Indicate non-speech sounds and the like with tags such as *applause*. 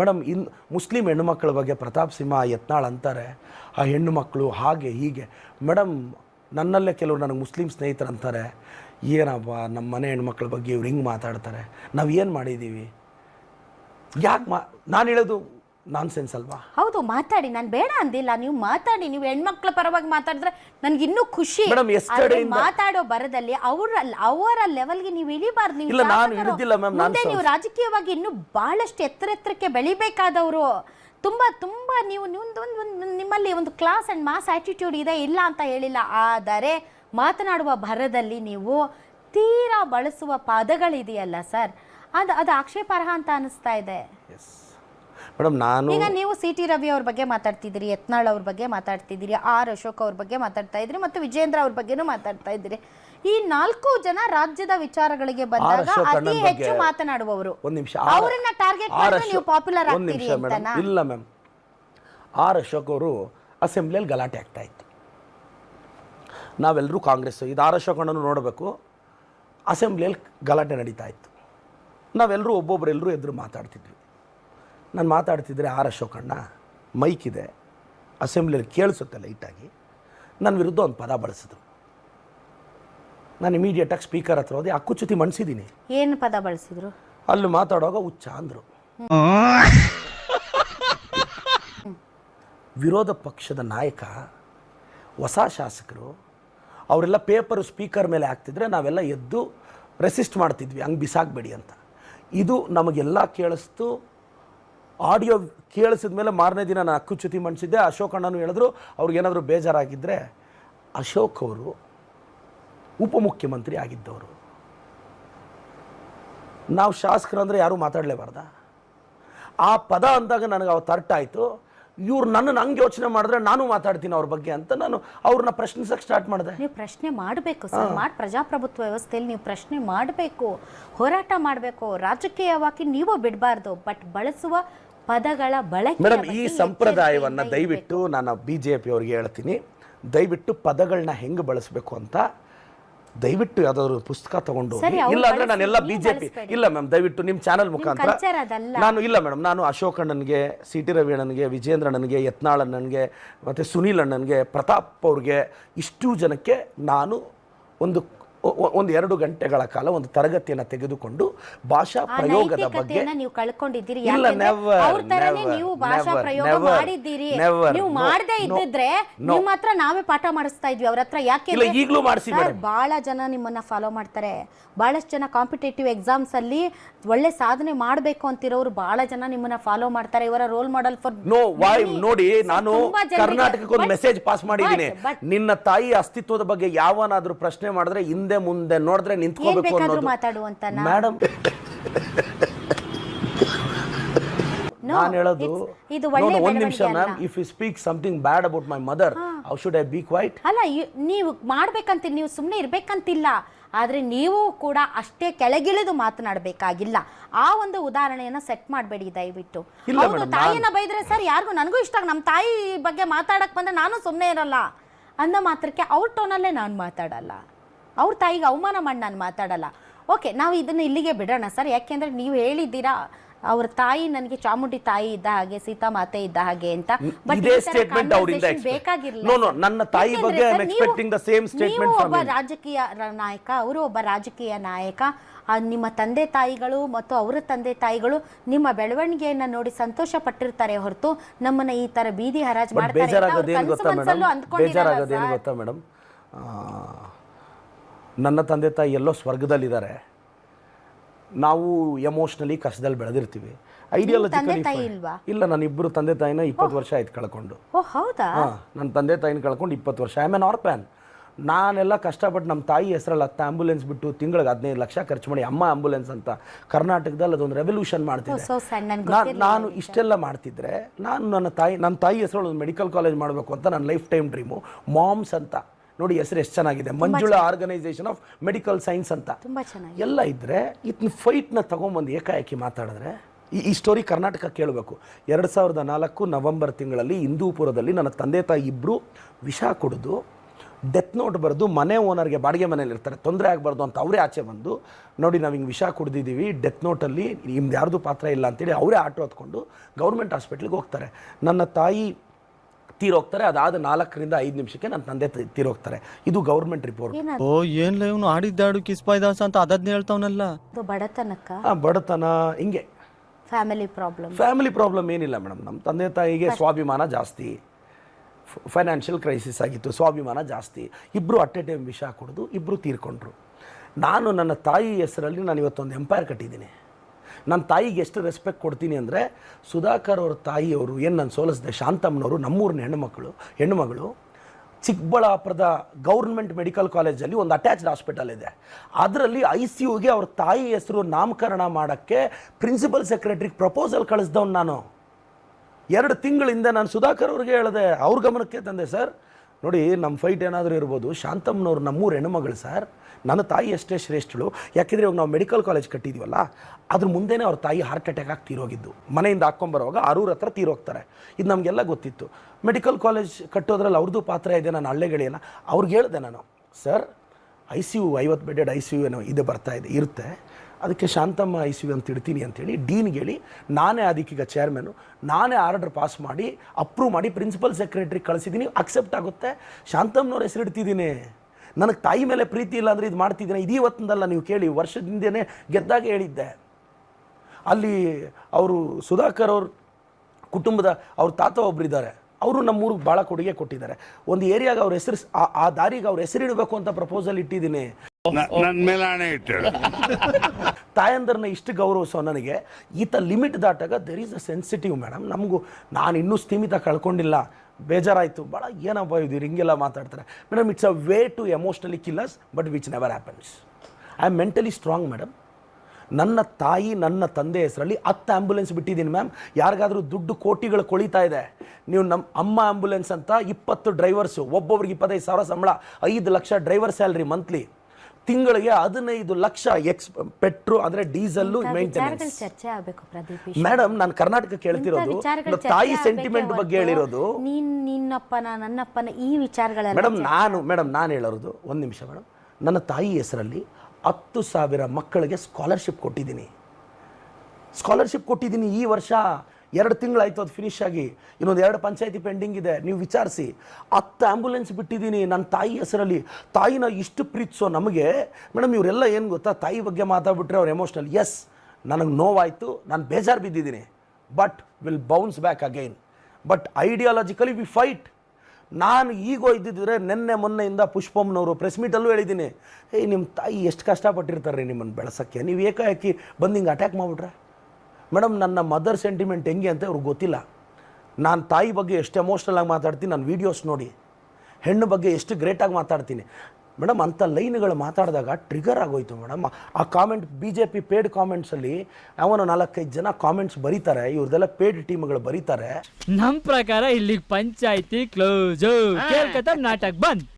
Madam ಇನ್ನು Muslim ಹೆಣ್ಣುಮಕ್ಕಳ ಬಗ್ಗೆ ಪ್ರತಾಪ್ ಸಿಂಹ ಯತ್ನಾಳ್ ಅಂತಾರೆ, ಆ ಹೆಣ್ಣು ಮಕ್ಕಳು ಹಾಗೆ ಹೀಗೆ. ಮೇಡಮ್, ನನ್ನಲ್ಲೇ ಕೆಲವರು ನನಗೆ ಮುಸ್ಲಿಂ ಸ್ನೇಹಿತರು ಅಂತಾರೆ, ಏನಪ್ಪ ನಮ್ಮ ಮನೆ ಹೆಣ್ಮಕ್ಳ ಬಗ್ಗೆ ಇವ್ರು ಹಿಂಗೆ ಮಾತಾಡ್ತಾರೆ, ನಾವು ಏನು ಮಾಡಿದ್ದೀವಿ ಯಾಕೆ ಮಾ ನಾನು ಹೇಳೋದು ನಾನ್ ಸೆನ್ಸ್ ಅಲ್ವಾ? ಹೌದು ಮಾತಾಡಿ. ನಾನು ಬೇಡ ಅಂದಿಲ್ಲ. ನೀವು ಮಾತಾಡಿ. ನೀವು ಹೆಣ್ಮಕ್ಳ ಪರವಾಗಿ ಮಾತಾಡಿದ್ರೆ ನನ್ಗೆ ಇನ್ನೂ ಖುಷಿ. ಆದ್ರೆ ಮಾತಾಡೋ ಬರದಲ್ಲಿ ಅವರ ಅವರ ಲೆವೆಲ್ಗೆ ನೀವು ಇಳಿಬಾರ್ದು. ನೀವು ಇಲ್ಲ, ನಾನು ಶಾಸಕರು. ಇಳಿದಿಲ್ಲ ma'am, ನಾನು ಮುಂದೆ ನೀವು ರಾಜಕೀಯವಾಗಿ ಇನ್ನೂ ಬಹಳಷ್ಟು ಎತ್ತರ ಎತ್ತರಕ್ಕೆ ಬೆಳಿಬೇಕಾದವರು. ತುಂಬಾ ತುಂಬಾ ನೀವು ಒಂದು ನಿಮ್ಮಲ್ಲಿ ಒಂದು ಕ್ಲಾಸ್ ಅಂಡ್ ಮಾಸ್ ಆಟಿಟ್ಯೂಡ್ ಇದೆ ಇಲ್ಲ ಅಂತ ಹೇಳಿಲ್ಲ. ಆದರೆ ಮಾತನಾಡುವ ಭರದಲ್ಲಿ ನೀವು ತೀರಾ ಬಳಸುವ ಪದಗಳಿದೆಯಲ್ಲ ಸರ್ ಅದು ಅದು ಆಕ್ಷೇಪಾರ್ಹ ಅಂತ ಅನಿಸ್ತಾ ಇದೆ. ಎಸ್ ಮೇಡಮ್ ನಾನು ಈಗ ನೀವು ಸಿ ಟಿ ರವಿ ಅವ್ರ ಬಗ್ಗೆ ಮಾತಾಡ್ತಿದ್ದೀರಿ ಯತ್ನಾಳ್ ಅವ್ರ ಬಗ್ಗೆ ಮಾತಾಡ್ತಿದ್ದೀರಿ ಆರ್ ಅಶೋಕ್ ಅವ್ರ ಬಗ್ಗೆ ಮಾತಾಡ್ತಾ ಇದ್ರಿ ಮತ್ತು ವಿಜೇಂದ್ರ ಅವ್ರ ಬಗ್ಗೆನೂ ಮಾತಾಡ್ತಾ ಇದ್ರಿ ಈ ನಾಲ್ಕು ಜನ ರಾಜ್ಯದ ವಿಚಾರಗಳಿಗೆ ಬಂದಾಗ ಅಶೋಕ್ ಅತಿ ಅಣ್ಣನ್ ಹೆಚ್ಚು ಬಗ್ಗೆ ಮಾತನಾಡುವವರು. ಒಂದು ನಿಮಿಷ ಅವರನ್ನ ಟಾರ್ಗೆಟ್ ಮಾಡಿ ನೀವು ಪಾಪ್ಯುಲರ್ ಒಂದು ಆಗ್ತೀರಿ ನಿಮಿಷ ಮೇಡಮ್ ಅಂತನಾ? ಇಲ್ಲ ಮ್ಯಾಮ್. ಆರ್ ಅಶೋಕ್ ಅವರು ಅಸೆಂಬ್ಲಿಯಲ್ಲಿ ಗಲಾಟೆ ಆಗ್ತಾ ಇತ್ತು. ನಾವೆಲ್ಲರೂ ಕಾಂಗ್ರೆಸ್ ಇದು ಆರ್ ಅಶೋಕ್ ಅಣ್ಣನೂ ನೋಡಬೇಕು ಅಸೆಂಬ್ಲಿಯಲ್ಲಿ ಗಲಾಟೆ ನಡೀತಾ ಇತ್ತು. ನಾವೆಲ್ಲರೂ ಒಬ್ಬೊಬ್ರು ಎಲ್ಲರೂ ಎದುರು ಮಾತಾಡ್ತಿದ್ವಿ. ನಾನು ಮಾತಾಡ್ತಿದ್ರೆ ಆರ್ ಅಶೋಕಣ್ಣ ಮೈಕ್ ಇದೆ. ಅಸೆಂಬ್ಲಿಯಲ್ಲಿ ಕೇಳಿಸುತ್ತೆ ಲೈಟಾಗಿ ನನ್ನ ವಿರುದ್ಧ ಒಂದು ಪದ ಬಳಸಿದ್ರು. ನಾನು ಇಮಿಡಿಯೇಟಾಗಿ ಸ್ಪೀಕರ್ ಹತ್ರ ಹೋದೆ ಅಕ್ಕುಚ್ಯುತಿ ಮಣಿಸಿದ್ದೀನಿ ಏನು ಪದ ಬಳಸಿದ್ರು? ಅಲ್ಲಿ ಮಾತಾಡುವಾಗ ಹುಚ್ಚ ಅಂದರು. ವಿರೋಧ ಪಕ್ಷದ ನಾಯಕ ಹೊಸ ಶಾಸಕರು ಅವರೆಲ್ಲ ಪೇಪರು ಸ್ಪೀಕರ್ ಮೇಲೆ ಹಾಕ್ತಿದ್ರೆ ನಾವೆಲ್ಲ ಎದ್ದು ರೆಸಿಸ್ಟ್ ಮಾಡ್ತಿದ್ವಿ ಹಂಗೆ ಬಿಸಾಕಬೇಡಿ ಅಂತ. ಇದು ನಮಗೆಲ್ಲ ಕೇಳಿಸ್ತು ಆಡಿಯೋ ಕೇಳಿಸಿದ ಮೇಲೆ ಮಾರನೇ ದಿನ ನಾನು ಅಕ್ಕುಚ್ಯುತಿ ಮಣಿಸಿದ್ದೆ ಅಶೋಕ್ ಅಣ್ಣನು ಹೇಳಿದ್ರು ಅವ್ರಿಗೇನಾದರೂ ಬೇಜಾರಾಗಿದ್ದರೆ ಅಶೋಕ್ ಅವರು ಉಪಮುಖ್ಯಮಂತ್ರಿ ಆಗಿದ್ದವರು. ನಾವು ಶಾಸಕರು ಅಂದರೆ ಯಾರೂ ಮಾತಾಡಲೇಬಾರ್ದ. ಆ ಪದ ಅಂದಾಗ ನನಗೆ ಅವ್ರು ತರ್ಟಾಯಿತು ಆಯಿತು ಇವ್ರು ನನ್ನನ್ನು ಹಂಗೆ ಯೋಚನೆ ಮಾಡಿದ್ರೆ ನಾನು ಮಾತಾಡ್ತೀನಿ ಅವ್ರ ಬಗ್ಗೆ ಅಂತ ನಾನು ಅವ್ರನ್ನ ಪ್ರಶ್ನಿಸಕ್ಕೆ ಸ್ಟಾರ್ಟ್ ಮಾಡಿದೆ. ನೀವು ಪ್ರಶ್ನೆ ಮಾಡಬೇಕು ಸರ್. ಮಾಡಿ ಪ್ರಜಾಪ್ರಭುತ್ವ ವ್ಯವಸ್ಥೆಯಲ್ಲಿ ನೀವು ಪ್ರಶ್ನೆ ಮಾಡಬೇಕು ಹೋರಾಟ ಮಾಡಬೇಕು. ರಾಜಕೀಯವಾಗಿ ನೀವು ಬಿಡಬಾರ್ದು ಬಟ್ ಬಳಸುವ ಪದಗಳ ಬಳಕೆ ಮೇಡಮ್ ಈ ಸಂಪ್ರದಾಯವನ್ನ ದಯವಿಟ್ಟು ನಾನು ಬಿ ಜೆ ಪಿ ಅವ್ರಿಗೆ ಹೇಳ್ತೀನಿ. ದಯವಿಟ್ಟು ಪದಗಳನ್ನ ಹೆಂಗೆ ಬಳಸಬೇಕು ಅಂತ ದಯವಿಟ್ಟು ಯಾವ್ದಾದ್ರು ಪುಸ್ತಕ ತಗೊಂಡು ಇಲ್ಲಾಂದ್ರೆ ಇಲ್ಲ ಅಂದ್ರೆ ನಾನೆಲ್ಲ ಬಿಜೆಪಿ ಇಲ್ಲ ಮ್ಯಾಮ್ ದಯವಿಟ್ಟು ನಿಮ್ಮ ಚಾನಲ್ ಮುಖಾಂತರ. ನಾನು ಇಲ್ಲ ಮೇಡಮ್ ನಾನು ಅಶೋಕ್ ಅಣ್ಣನಿಗೆ ಸಿ ಟಿ ರವಿ ಅಣ್ಣನಿಗೆ ವಿಜೇಂದ್ರ ಅಣ್ಣನಿಗೆ ಯತ್ನಾಳ್ ಅಣ್ಣನಿಗೆ ಮತ್ತೆ ಸುನೀಲ್ ಅಣ್ಣನಿಗೆ ಪ್ರತಾಪ್ ಅವ್ರಿಗೆ ಇಷ್ಟು ಜನಕ್ಕೆ ನಾನು ಒಂದು ಒಂದು ಎರಡು ಗಂಟೆಗಳ ಕಾಲ ಒಂದು ತರಗತಿಯನ್ನು ತೆಗೆದುಕೊಂಡು ಭಾಷಾ ಪ್ರಯೋಗದ ಬಗ್ಗೆ ನೀವು ಕಳ್ಕೊಂಡಿದ್ದೀರಿ. ಇಲ್ಲ, ನೀವು ಭಾಷಾ ಪ್ರಯೋಗ ಮಾಡಿದ್ದೀರಿ. ನೀವು ಮಾಡದೇ ಇದ್ದಿದ್ರೆ. ನಿಮ್ಮ ಹತ್ರ ನಾವೇ ಪಾಠ ಮಾಡಿಸ್ತಾ ಇದ್ವಿ. ಅವ್ರ ಹತ್ರ ಯಾಕೆ ಇಲ್ಲ, ಮಾಡಿಸಿ ಮಾಡ್ಸಿ ಬಹಳ ಜನ ನಿಮ್ಮನ್ನ ಫಾಲೋ ಮಾಡ್ತಾರೆ. ಬಹಳಷ್ಟು ಜನ ಕಾಂಪಿಟೇಟಿವ್ ಎಕ್ಸಾಮ್ಸ್ ಅಲ್ಲಿ ಒಳ್ಳೆ ಸಾಧನೆ ಮಾಡಬೇಕು ಅಂತಿರೋರು ಬಹಳ ಜನ ನಿಮ್ಮನ್ನ ಫಾಲೋ ಮಾಡ್ತಾರೆ. ಇವರ role model for no why ನೋಡಿ ನಾನು ಕರ್ನಾಟಕಕ್ಕೆ ಒಂದು ಮೆಸೇಜ್ ಪಾಸ್ ಮಾಡಿದ್ದೀನಿ. ನಿನ್ನ ತಾಯಿ ಅಸ್ತಿತ್ವದ ಬಗ್ಗೆ ಯಾವನಾದ್ರೂ ಪ್ರಶ್ನೆ ಮಾಡಿದ್ರೆ ಹಿಂದೆ ಮುಂದೆ ನೋಡಿದ್ರೆ ಏನ್ ನಿಂತ್ಕೋಬೇಕು ಅನ್ನೋದು. ಮಾತಾಡುವಂತನಾ? ಮೇಡಮ್ ನಾನು ಹೇಳೋದು ಇದು ಒಳ್ಳೆ ಒಂದು ನಿಮಿಷ ma'am if you speak something bad about my mother how. Should I be quiet ಅಲ್ಲ ನೀವು ಮಾಡ್ಬೇಕಂತ ನೀವು ಸುಮ್ಮನೆ ಇರ್ಬೇಕಂತಿಲ್ಲ. ಆದ್ರೆ ನೀವು ಕೂಡ ಅಷ್ಟೇ ಕೆಳಗಿಳಿದು ಮಾತನಾಡಬೇಕಾಗಿಲ್ಲ. ಆ ಒಂದು ಉದಾಹರಣೆಯನ್ನ ಸೆಟ್ ಮಾಡಬೇಡಿ ದಯವಿಟ್ಟು. ಹೌದು ತಾಯಿಯನ್ನ ಬೈದ್ರೆ ಸರ್ ಯಾರಿಗೂ ನನಗೂ ಇಷ್ಟ ನಮ್ಮ ತಾಯಿ ಬಗ್ಗೆ ಮಾತಾಡಕ್ ಬಂದ್ರೆ ನಾನು ಸುಮ್ಮನೆ ಇರಲ್ಲ. ಅಂದ ಮಾತ್ರಕ್ಕೆ ಅವ್ರ ಟೋನಲ್ಲೇ ನಾನು ಮಾತಾಡಲ್ಲ. ಅವ್ರ ತಾಯಿಗೆ ಅವಮಾನ ಮಾಡಿ ನಾನು ಮಾತಾಡಲ್ಲ. ಓಕೆ ನಾವು ಇದನ್ನ ಇಲ್ಲಿಗೆ ಬಿಡೋಣ ಸರ್. ಯಾಕೆಂದ್ರೆ ನೀವು ಹೇಳಿದ್ದೀರಾ ಅವ್ರ ತಾಯಿ ನನಗೆ ಚಾಮುಂಡಿ ತಾಯಿ ಇದ್ದ ಹಾಗೆ ಸೀತಾ ಮಾತೆ ಇದ್ದ ಹಾಗೆ ಅಂತ. ನೀವು- ಒಬ್ಬ ರಾಜಕೀಯ ನಾಯಕ ಅವರು ಒಬ್ಬ ರಾಜಕೀಯ ನಾಯಕ ನಿಮ್ಮ ತಂದೆ ತಾಯಿಗಳು ಮತ್ತು ಅವರ ತಂದೆ ತಾಯಿಗಳು ನಿಮ್ಮ ಬೆಳವಣಿಗೆಯನ್ನ ನೋಡಿ ಸಂತೋಷ ಪಟ್ಟಿರ್ತಾರೆ ಹೊರತು ನಮ್ಮನ್ನ ಈ ತರ ಬೀದಿ ಹರಾಜ್ ಮಾಡ್ತಾರೆ ನನ್ನ ತಂದೆ ತಾಯಿ ಎಲ್ಲೋ ಸ್ವರ್ಗದಲ್ಲಿದ್ದಾರೆ. ನಾವು ಎಮೋಷ್ನಲಿ ಕಷ್ಟದಲ್ಲಿ ಬೆಳೆದಿರ್ತೀವಿ. ಐಡಿಯಾಲಜಿಕಲಿ ಇಲ್ಲ ನಾನು ಇಬ್ಬರು ತಂದೆ ತಾಯಿನ ಇಪ್ಪತ್ತು ವರ್ಷ ಆಯ್ತು ಕಳ್ಕೊಂಡು. ಹಾಂ ನನ್ನ ತಂದೆ ತಾಯಿನ ಕಳ್ಕೊಂಡು ಇಪ್ಪತ್ತು ವರ್ಷ. ಐ ಆರ್ ಆರ್ಪ್ಯಾನ್ ನಾನೆಲ್ಲ ಕಷ್ಟಪಟ್ಟು ನಮ್ಮ ತಾಯಿ ಹೆಸರಲ್ಲಿ ಹತ್ತು ಆಂಬುಲೆನ್ಸ್ ಬಿಟ್ಟು ತಿಂಗಳಿಗೆ ಹದಿನೈದು ಲಕ್ಷ ಖರ್ಚು ಮಾಡಿ ಅಮ್ಮ ಆಂಬುಲೆನ್ಸ್ ಅಂತ ಕರ್ನಾಟಕದಲ್ಲಿ ಅದೊಂದು ರೆವಲ್ಯೂಷನ್ ಮಾಡ್ತಿದ್ದೆ ನಾನು ಇಷ್ಟೆಲ್ಲ ಮಾಡ್ತಿದ್ರೆ ನಾನು ನನ್ನ ತಾಯಿ ನನ್ನ ತಾಯಿ ಹೆಸರಲ್ಲಿ ಒಂದು ಮೆಡಿಕಲ್ ಕಾಲೇಜ್ ಮಾಡಬೇಕು ಅಂತ ನನ್ನ ಲೈಫ್ ಟೈಮ್ ಡ್ರೀಮು ಮಾಮ್ಸ್ ಅಂತ. ನೋಡಿ ಹೆಸರು ಎಷ್ಟು ಚೆನ್ನಾಗಿದೆ. Manjula organisation of medical science ಅಂತ. ಎಲ್ಲ ಇದ್ದರೆ ಇದನ್ನ ಫೈಟ್ನ ತೊಗೊಂಬಂದು ಏಕಾಏಕಿ ಮಾತಾಡಿದ್ರೆ ಈ ಈ ಸ್ಟೋರಿ ಕರ್ನಾಟಕ ಕೇಳಬೇಕು. ಎರಡು ಸಾವಿರದ ನಾಲ್ಕು ನವೆಂಬರ್ ತಿಂಗಳಲ್ಲಿ ಹಿಂದೂಪುರದಲ್ಲಿ ನನ್ನ ತಂದೆ ತಾಯಿ ಇಬ್ಬರು ವಿಷ ಕುಡಿದು ಡೆತ್ ನೋಟ್ ಬರೆದು ಮನೆ ಓನರ್ಗೆ ಬಾಡಿಗೆ ಮನೇಲಿ ಇರ್ತಾರೆ. ತೊಂದರೆ ಆಗಬಾರ್ದು ಅಂತ ಅವರೇ ಆಚೆ ಬಂದು ನೋಡಿ ನಾವು ಹಿಂಗೆ ವಿಷ ಕುಡ್ದಿದ್ದೀವಿ ಡೆತ್ ನೋಟಲ್ಲಿ ನಿಮ್ದು ಯಾರ್ದು ಪಾತ್ರ ಇಲ್ಲ ಅಂತೇಳಿ ಅವರೇ ಆಟೋ ಹತ್ಕೊಂಡು ಗೌರ್ಮೆಂಟ್ ಹಾಸ್ಪಿಟ್ಲಿಗೆ ಹೋಗ್ತಾರೆ. ನನ್ನ ತಾಯಿ ತೀರೋಗ್ತಾರೆ ಅದಾದ ನಾಲ್ಕರಿಂದ ಐದು ನಿಮಿಷಕ್ಕೆ ನನ್ನ ತಂದೆ ತಿ- ತೀರೋಗ್ತಾರೆ. ಇದು ಗೌರ್ಮೆಂಟ್ ರಿಪೋರ್ಟ್. ಏನದು ಓ ಏನ್ಲ ಇವನು ಆಡಿದ್ದಾಡು ಕಿಸ್ಪಾಯ್ದಾಸ ಅಂತ ಅದನ್ನ ಹೇಳ್ತಾವನಲ್ಲ. ಬಡತನಕ್ಕ? ಬಡತನ ಹಿಂಗೆ. ಫ್ಯಾಮಿಲಿ ಪ್ರಾಬ್ಲಮ್ ಫ್ಯಾಮಿಲಿ ಪ್ರಾಬ್ಲಮ್ ಏನಿಲ್ಲ ಮೇಡಮ್. ನಮ್ಮ ತಂದೆ ತಾಯಿಗೆ ಸ್ವಾಭಿಮಾನ ಜಾಸ್ತಿ. ಫೈನಾನ್ಷಿಯಲ್ ಕ್ರೈಸಿಸ್ ಆಗಿತ್ತು ಸ್ವಾಭಿಮಾನ ಜಾಸ್ತಿ. ಇಬ್ಬರು ಅಟ್ ಎ ಟೈಮ್ ವಿಷ ಕುಡಿದು ಇಬ್ಬರು ತೀರ್ಕೊಂಡ್ರು. ನಾನು ನನ್ನ ತಾಯಿ ಹೆಸರಲ್ಲಿ ನಾನು ಇವತ್ತೊಂದು ಎಂಪೈರ್ ಕಟ್ಟಿದ್ದೀನಿ. ನನ್ನ ತಾಯಿಗೆ ಎಷ್ಟು ರೆಸ್ಪೆಕ್ಟ್ ಕೊಡ್ತೀನಿ ಅಂದರೆ ಸುಧಾಕರ್ ಅವ್ರ ತಾಯಿಯವರು, ಏನು ನಾನು ಸೋಲಿಸಿದೆ, ಶಾಂತಮ್ಮನವರು, ನಮ್ಮೂರಿನ ಹೆಣ್ಣುಮಕ್ಕಳು, ಹೆಣ್ಣುಮಗಳು, ಚಿಕ್ಕಬಳ್ಳಾಪುರದ ಗೌರ್ಮೆಂಟ್ ಮೆಡಿಕಲ್ ಕಾಲೇಜಲ್ಲಿ ಒಂದು ಅಟ್ಯಾಚ್ಡ್ ಹಾಸ್ಪಿಟಲ್ ಇದೆ. ಅದರಲ್ಲಿ ಐ ಸಿ ಯುಗೆ ಅವ್ರ ತಾಯಿ ಹೆಸರು ನಾಮಕರಣ ಮಾಡೋಕ್ಕೆ ಪ್ರಿನ್ಸಿಪಲ್ ಸೆಕ್ರೆಟ್ರಿಗೆ ಪ್ರಪೋಸಲ್ ಕಳಿಸ್ದವ್ನು ನಾನು. ಎರಡು ತಿಂಗಳಿಂದ ನಾನು ಸುಧಾಕರ್ ಅವ್ರಿಗೆ ಹೇಳಿದೆ, ಅವ್ರ ಗಮನಕ್ಕೆ ತಂದೆ ಸರ್. ನೋಡಿ ನಮ್ಮ ಫೈಟ್ ಏನಾದರೂ ಇರ್ಬೋದು, ಶಾಂತಮ್ಮನವ್ರು ನಮ್ಮೂರು ಹೆಣ್ಣುಮಗಳು ಸರ್, ನನ್ನ ತಾಯಿ ಎಷ್ಟೇ ಶ್ರೇಷ್ಠಳು, ಯಾಕೆಂದರೆ ಇವಾಗ ನಾವು ಮೆಡಿಕಲ್ ಕಾಲೇಜ್ ಕಟ್ಟಿದ್ದೀವಲ್ಲ ಅದ್ರ ಮುಂದೆನೇ ಅವ್ರ ತಾಯಿ ಹಾರ್ಟ್ ಅಟ್ಯಾಕ್ ಆಗಿ ತೀರೋಗಿದ್ದು. ಮನೆಯಿಂದ ಹಾಕ್ಕೊಂಬರುವಾಗ ಆರೂರ ಹತ್ರ ತೀರೋಗ್ತಾರೆ. ಇದು ನಮಗೆಲ್ಲ ಗೊತ್ತಿತ್ತು. ಮೆಡಿಕಲ್ ಕಾಲೇಜ್ ಕಟ್ಟೋದ್ರಲ್ಲಿ ಅವ್ರದ್ದು ಪಾತ್ರ ಇದೆ, ನಾನು ಹಳ್ಳೆಗಳೇನ ಅವ್ರಿಗೆ ಹೇಳಿದೆ ನಾನು, ಸರ್ ಐ ಸಿ ಯು ಐವತ್ತು ಬೆಡೆಡ್ ಐ ಸಿ ಯು ಏನೋ, ಇದು ಬರ್ತಾ ಇದೆ, ಇರುತ್ತೆ. ಅದಕ್ಕೆ ಶಾಂತಮ್ಮ ಐ ಸಿ ವಿ ಅಂತ ಇಡ್ತೀನಿ ಅಂತೇಳಿ ಡೀನ್ಗೆ ಹೇಳಿ, ನಾನೇ ಅದಕ್ಕೀಗ ಚೇರ್ಮನು ನಾನೇ ಆರ್ಡರ್ ಪಾಸ್ ಮಾಡಿ ಅಪ್ರೂವ್ ಮಾಡಿ ಪ್ರಿನ್ಸಿಪಲ್ ಸೆಕ್ರೆಟ್ರಿಗೆ ಕಳಿಸಿದ್ದೀನಿ ಅಕ್ಸೆಪ್ಟ್ ಆಗುತ್ತೆ. ಶಾಂತಮ್ಮನವ್ರ ಹೆಸರು ಇಡ್ತಿದ್ದೀನಿ. ನನಗೆ ತಾಯಿ ಮೇಲೆ ಪ್ರೀತಿ ಇಲ್ಲ ಅಂದರೆ ಇದು ಮಾಡ್ತಿದ್ದೀನಿ. ಇದು ನೀವು ಕೇಳಿ, ವರ್ಷದಿಂದನೇ ಗೆದ್ದಾಗ ಹೇಳಿದ್ದೆ. ಅಲ್ಲಿ ಅವರು ಸುಧಾಕರ್ ಅವ್ರ ಕುಟುಂಬದ ಅವ್ರ ತಾತ ಒಬ್ಬರಿದ್ದಾರೆ ಅವರು ಅವರು ನಮ್ಮೂರಿಗೆ ಭಾಳ ಕೊಡುಗೆ ಕೊಟ್ಟಿದ್ದಾರೆ. ಒಂದು ಏರಿಯಾಗ ಅವ್ರ ಹೆಸರು, ಆ ದಾರಿಗೆ ಅವ್ರ ಹೆಸರಿಡಬೇಕು ಅಂತ ಪ್ರಪೋಸಲ್ ಇಟ್ಟಿದ್ದೀನಿ. ನನ್ನ ಮೇಲೆ ಹಣೆ ಇಟ್ಟಳು *laughs* ತಾಯಂದ್ರನ್ನ ಇಷ್ಟು ಗೌರವಿಸೋ ನನಗೆ ಈತ limit ದಾಟಾಗ there is a sensitive madam ನಮಗೂ ನಾನು ಇನ್ನೂ ಸ್ಥಿಮಿತ ಕಳ್ಕೊಂಡಿಲ್ಲ. ಬೇಜಾರಾಯಿತು. ಭಾಳ ಏನಪ್ಪ ಇದು. ಹಿಂಗೆಲ್ಲ ಮಾತಾಡ್ತಾರೆ. Madam it's a way to emotionally killers but which never happens I am mentally strong madam ನನ್ನ ತಾಯಿ ನನ್ನ ತಂದೆ ಹೆಸರಲ್ಲಿ ಹತ್ತು ಆ್ಯಂಬುಲೆನ್ಸ್ ಬಿಟ್ಟಿದ್ದೀನಿ ಮ್ಯಾಮ್ ಯಾರಿಗಾದರೂ ದುಡ್ಡು ಕೋಟಿಗಳು ಕೊಳಿತಾ ಇದೆ. ನೀವು ನಮ್ಮ ಅಮ್ಮ ಆ್ಯಂಬುಲೆನ್ಸ್ ಅಂತ ಇಪ್ಪತ್ತು ಡ್ರೈವರ್ಸು ಒಬ್ಬೊಬ್ರಿಗೆ ಇಪ್ಪತ್ತೈದು ಸಾವಿರ ಸಂಬಳ ಐದು ಲಕ್ಷ ಡ್ರೈವರ್ ಸ್ಯಾಲ್ರಿ ಮಂತ್ಲಿ ತಿಂಗಳಿಗೆ ಹದಿನೈದು ಲಕ್ಷ ಎಕ್ಸ್ ಪೆಟ್ರೋ ಅಂದ್ರೆ ಡೀಸೆಲ್ಲು ಮೇಂಟೆನೆನ್ಸ್ ವಿಚಾರಗಳು ಚರ್ಚೆ ಆಗ್ಬೇಕು ಪ್ರದೀಪ್ ಮೇಡಮ್ ನಾನು ಕರ್ನಾಟಕ ಕೇಳ್ತಿರೋದು ತಾಯಿ ಸೆಂಟಿಮೆಂಟ್ ಬಗ್ಗೆ ಹೇಳಿರೋದು. ನೀನ್ ನಿನ್ನಪ್ಪನ ನನ್ನಪ್ಪನ ಈ ವಿಚಾರಗಳ ಮೇಡಮ್ ನಾನು ಮೇಡಮ್ ನಾನು ಹೇಳೋದು ಒಂದು ನಿಮಿಷ ಮೇಡಮ್. ನನ್ನ ತಾಯಿ ಹೆಸರಲ್ಲಿ ಹತ್ತು ಸಾವಿರ ಮಕ್ಕಳಿಗೆ ಸ್ಕಾಲರ್ಶಿಪ್ ಕೊಟ್ಟಿದ್ದೀನಿ. ಸ್ಕಾಲರ್ಶಿಪ್ ಕೊಟ್ಟಿದ್ದೀನಿ ಈ ವರ್ಷ ಎರಡು ತಿಂಗಳಾಯಿತು ಅದು ಫಿನಿಶ್ ಆಗಿ. ಇನ್ನೊಂದು ಎರಡು ಪಂಚಾಯತಿ ಪೆಂಡಿಂಗ್ ಇದೆ. ನೀವು ವಿಚಾರಿಸಿ. ಹತ್ತು ಆ್ಯಂಬುಲೆನ್ಸ್ ಬಿಟ್ಟಿದ್ದೀನಿ ನನ್ನ ತಾಯಿ ಹೆಸರಲ್ಲಿ. ತಾಯಿನ ಇಷ್ಟು ಪ್ರೀತಿಸೋ ನಮಗೆ ಮೇಡಮ್ ಇವರೆಲ್ಲ ಏನು ಗೊತ್ತಾ? ತಾಯಿ ಬಗ್ಗೆ ಮಾತಾಡ್ಬಿಟ್ರೆ ಅವ್ರು ಎಮೋಷ್ನಲ್ ಎಸ್ ನನಗೆ ನೋವಾಯಿತು. ನಾನು ಬೇಜಾರು ಬಿದ್ದಿದ್ದೀನಿ. But will bounce back again but ideologically we fight ನಾನು ಈಗೋ ಇದ್ದಿದ್ರೆ ನಿನ್ನೆ ಮೊನ್ನೆಯಿಂದ ಪುಷ್ಪಮ್ಮನವರು ಪ್ರೆಸ್ ಮೀಟಲ್ಲೂ ಹೇಳಿದ್ದೀನಿ. ಏಯ್ ನಿಮ್ಮ ತಾಯಿ ಎಷ್ಟು ಕಷ್ಟಪಟ್ಟಿರ್ತಾರೆ ನಿಮ್ಮನ್ನು ಬೆಳೆಸೋಕ್ಕೆ? ನೀವು ಏಕಾಏಕಿ ಬಂದು ಹಿಂಗೆ ಅಟ್ಯಾಕ್ ಮಾಡಿಬಿಟ್ರೆ? ಮೇಡಮ್ ನನ್ನ ಮದರ್ ಸೆಂಟಿಮೆಂಟ್ ಹೆಂಗೆ ಅಂತ ಅವ್ರಿಗೆ ಗೊತ್ತಿಲ್ಲ. ನಾನು ತಾಯಿ ಬಗ್ಗೆ ಎಷ್ಟು ಎಮೋಷ್ನಲ್ ಆಗಿ ಮಾತಾಡ್ತೀನಿ ನಾನು ವೀಡಿಯೋಸ್ ನೋಡಿ. ಹೆಣ್ಣು ಬಗ್ಗೆ ಎಷ್ಟು ಗ್ರೇಟಾಗಿ ಮಾತಾಡ್ತೀನಿ. ಮೇಡಮ್ ಅಂಥ ಲೈನ್ಗಳು ಮಾತಾಡಿದಾಗ ಟ್ರಿಗರ್ ಆಗೋಯ್ತು ಮೇಡಮ್. ಆ comment B J P paid ಕಾಮೆಂಟ್ಸಲ್ಲಿ ಅವನು ನಾಲ್ಕೈದು ಜನ ಕಾಮೆಂಟ್ಸ್ ಬರೀತಾರೆ ಇವ್ರದೆಲ್ಲ ಪೇಡ್ ಟೀಮ್ಗಳು ಬರೀತಾರೆ. ನಮ್ಮ ಪ್ರಕಾರ ಇಲ್ಲಿಗೆ ಪಂಚಾಯಿತಿ ಕ್ಲೋಸ್ ನಾಟಕ ಬಂದ್.